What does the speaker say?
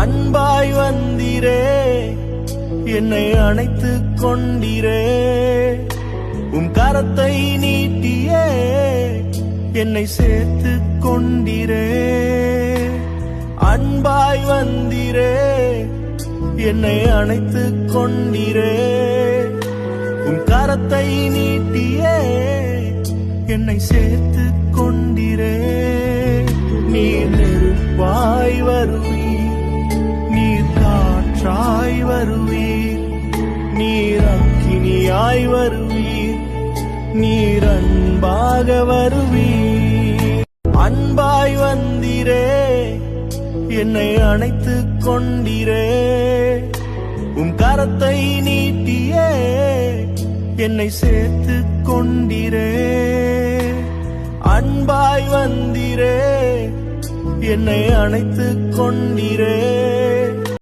அன்பாய் வந்திரே என்னை அணைத்து கொண்டிரே. உம் கரத்தை நீட்டியே என்னை சேர்த்து கொண்டிரே. அன்பாய் வந்திரே என்னை அணைத்து கொண்டிரே. உம் கரத்தை நீட்டியே என்னை சேர்த்து அன்பாய் வருவீர். நீர் அன்பாக வருவீர். அன்பாய் வந்திரே என்னை அணைத்துக் கொண்டிரே. உம் கரத்தை நீட்டியே என்னை சேர்த்து கொண்டிரே. அன்பாய் வந்திரே என்னை அணைத்து கொண்டிரே.